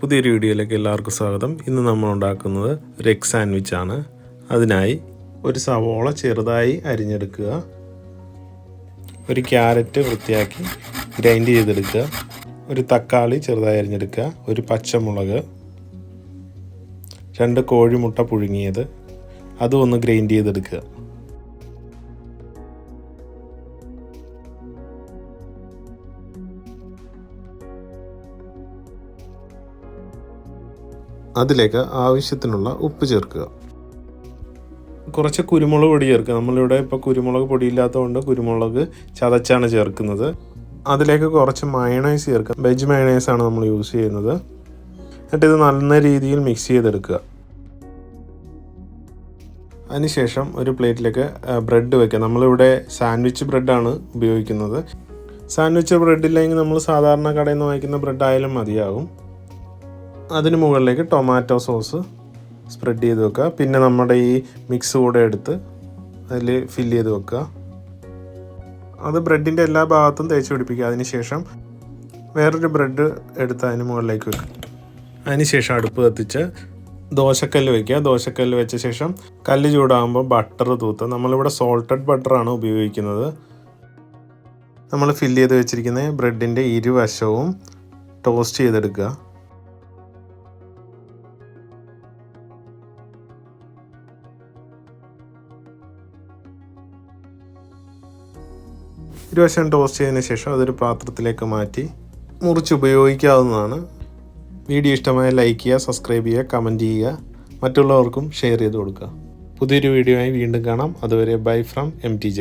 പുതിയൊരു വീഡിയോയിലേക്ക് എല്ലാവർക്കും സ്വാഗതം. ഇന്ന് നമ്മൾ ഉണ്ടാക്കുന്നത് ഒരു എഗ് സാൻഡ്വിച്ച് ആണ്. അതിനായി ഒരു സവോള ചെറുതായി അരിഞ്ഞെടുക്കുക. ഒരു ക്യാരറ്റ് വൃത്തിയാക്കി ഗ്രൈൻഡ് ചെയ്തെടുക്കുക. ഒരു തക്കാളി ചെറുതായി അരിഞ്ഞെടുക്കുക. ഒരു പച്ചമുളക്. രണ്ട് കോഴിമുട്ട പുഴുങ്ങിയത്. അതും ഒന്ന് ഗ്രൈൻഡ് ചെയ്തെടുക്കുക. അതിലേക്ക് ആവശ്യത്തിനുള്ള ഉപ്പ് ചേർക്കുക. കുറച്ച് കുരുമുളക് പൊടി ചേർക്കുക. നമ്മളിവിടെ ഇപ്പോൾ കുരുമുളക് പൊടി ഇല്ലാത്തതുകൊണ്ട് കുരുമുളക് ചതച്ചാണ് ചേർക്കുന്നത്. അതിലേക്ക് കുറച്ച് മയണൈസ് ചേർക്കുക. വെജ് മയണൈസ് ആണ് നമ്മൾ യൂസ് ചെയ്യുന്നത്. എന്നിട്ട് ഇത് നല്ല രീതിയിൽ മിക്സ് ചെയ്തെടുക്കുക. അതിനുശേഷം ഒരു പ്ലേറ്റിലേക്ക് ബ്രെഡ് വെക്കുക. നമ്മളിവിടെ സാൻഡ്വിച്ച് ബ്രെഡാണ് ഉപയോഗിക്കുന്നത്. സാൻഡ്വിച്ച് ബ്രെഡ് ഇല്ലെങ്കിൽ നമ്മൾ സാധാരണ കടയിൽ നിന്ന് വാങ്ങിക്കുന്ന ബ്രെഡ് ആയാലും മതിയാകും. അതിന് മുകളിലേക്ക് ടൊമാറ്റോ സോസ് സ്പ്രെഡ് ചെയ്ത് വെക്കുക. പിന്നെ നമ്മുടെ ഈ മിക്സ് കൂടെ എടുത്ത് അതിൽ ഫില്ല് ചെയ്ത് വെക്കുക. അത് ബ്രെഡിന്റെ എല്ലാ ഭാഗത്തും തേച്ച് പിടിപ്പിക്കുക. അതിന് ശേഷം വേറൊരു ബ്രെഡ് എടുത്ത് അതിന് മുകളിലേക്ക് വെക്കുക. അതിന് ശേഷം അടുപ്പ് കത്തിച്ച് ദോശക്കല്ല് വെക്കുക. ദോശക്കല്ല് വെച്ച ശേഷം കല്ല് ചൂടാകുമ്പോൾ ബട്ടർ തൂത്ത്. നമ്മളിവിടെ സോൾട്ടഡ് ബട്ടറാണ് ഉപയോഗിക്കുന്നത്. നമ്മൾ ഫില്ല് ചെയ്ത് വെച്ചിരിക്കുന്ന ബ്രെഡിന്റെ ഇരുവശവും ടോസ്റ്റ് ചെയ്തെടുക്കുക. ഇരുവശം ടോസ്റ്റ് ചെയ്തതിന് ശേഷം അതൊരു പാത്രത്തിലേക്ക് മാറ്റി മുറിച്ച് ഉപയോഗിക്കാവുന്നതാണ് വീഡിയോ ഇഷ്ടമായ ലൈക്ക് ചെയ്യുക സബ്സ്ക്രൈബ് ചെയ്യുക കമന്റ് ചെയ്യുക മറ്റുള്ളവർക്കും ഷെയർ ചെയ്ത് കൊടുക്കുക. പുതിയൊരു വീഡിയോ ആയി വീണ്ടും കാണാം. അതുവരെ bye from M T J